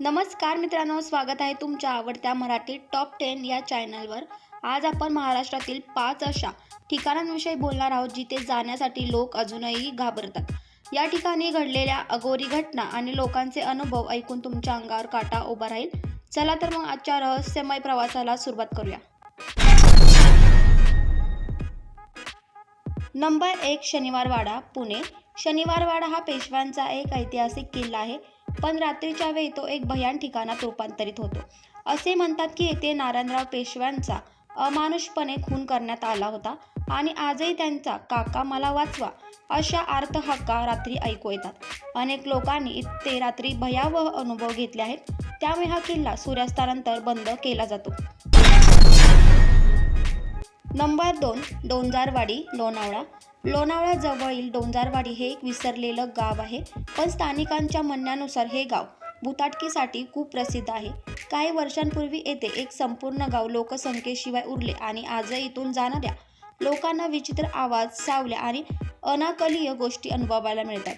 नमस्कार मित्रांनो स्वागत आहे तुमच्या आवडत्या मराठी टॉप टेन या चॅनलवर आज आपण महाराष्ट्रातील पाच अशा ठिकाणांविषयी बोलणार आहोत जिथे जाण्यासाठी लोक अजूनही घाबरतात. या ठिकाणी घडलेल्या अगोरी घटना आणि लोकांचे अनुभव ऐकून तुमच्या अंगावर काटा उभा राहील. चला तर मग आजच्या रहस्यमय प्रवासाला सुरुवात करूया. नंबर एक शनिवारवाडा पुणे. शनिवारवाडा हा पेशव्यांचा एक ऐतिहासिक किल्ला आहे. पण रात्रीच्या वेळी तो एक भयान ठिकाणात रूपांतरित होतो. असे म्हणतात की येथे नारायणराव पेशव्यांचा अमानुषपणे खून करण्यात आला होता आणि आजही त्यांचा काका मला वाचवा अशा आर्तहाका हक्का रात्री ऐकू येतात. अनेक लोकांनी इथे रात्री भयावह अनुभव घेतले आहेत. त्यामुळे हा किल्ला सूर्यास्तानंतर बंद केला जातो. नंबर दोन डोंजारवाडी लोणावळा. लोणावळा जवळील डोंजारवाडी हे एक विसरलेलं गाव आहे पण स्थानिकांच्या म्हणण्यानुसार हे गाव भुताटकीसाठी खूप प्रसिद्ध आहे. काही वर्षांपूर्वी येथे एक संपूर्ण गाव लोकसंख्येशिवाय उरले आणि आजही इथून जाणाऱ्या लोकांना विचित्र आवाज सावल्या आणि अनाकलीय गोष्टी अनुभवायला मिळतात.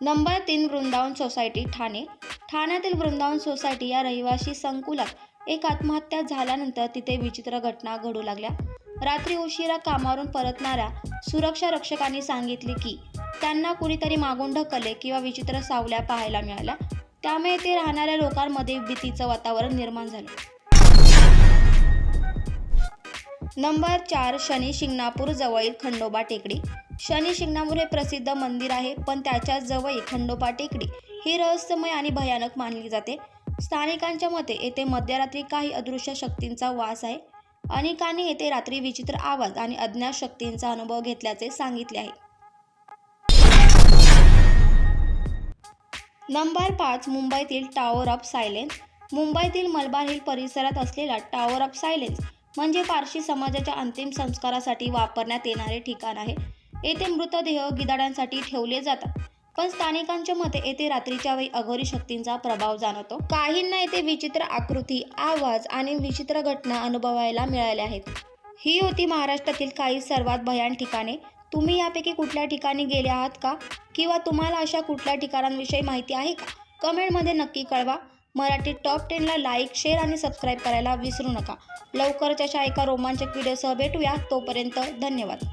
नंबर तीन वृंदावन सोसायटी ठाणे. ठाण्यातील वृंदावन सोसायटी या रहिवासी संकुलात एक आत्महत्या झाल्यानंतर तिथे विचित्र घटना घडू लागल्या. रात्री उशिरा कामावरून परतणाऱ्या सुरक्षा रक्षकांनी सांगितले की त्यांना कुणीतरी मागून ढकलले किंवा विचित्र सावल्या पाहायला मिळाल्या. त्यामुळे ते राहणाऱ्या लोकांमध्ये भीतीचं वातावरण निर्माण झालं. नंबर चार शनी शिंगणापूर जवळील खंडोबा टेकडी. शनी शिंगणापूर हे प्रसिद्ध मंदिर आहे पण त्याच्या जवळील खंडोबा टेकडी ही रहस्यमय आणि भयानक मानली जाते. स्थानिकांच्या मते येथे मध्यरात्री काही अदृश्य शक्तींचा वास आहे. अनेकांनी येथे रात्री विचित्र आवाज आणि अज्ञात शक्तींचा अनुभव घेतल्याचे सांगितले आहे. नंबर पाच मुंबईतील टॉवर ऑफ सायलेन्स मुंबईतील मलबार हिल परिसरात असलेला टॉवर ऑफ सायलेन्स म्हणजे पारशी समाजाच्या अंतिम संस्कारासाठी वापरण्यात येणारे ठिकाण आहे. येथे मृतदेह गिदाडांसाठी ठेवले जातात. पण स्थानिकांच्या मते येथे रात्रीच्या वेळी अघोरी शक्तींचा प्रभाव जाणवतो. काहींना येथे विचित्र आकृती आवाज आणि विचित्र घटना अनुभवायला मिळाल्या आहेत. ही होती महाराष्ट्रातील काही सर्वात भयान ठिकाणे. तुम्ही यापैकी कुठल्या ठिकाणी गेले आहात का? किंवा तुम्हाला अशा कुठल्या ठिकाणांविषयी माहिती आहे का? कमेंटमध्ये नक्की कळवा. मराठी टॉप टेनला लाईक शेअर आणि सबस्क्राईब करायला विसरू नका. लवकरच अशा एका रोमांचक व्हिडिओसह भेटूया. तोपर्यंत धन्यवाद.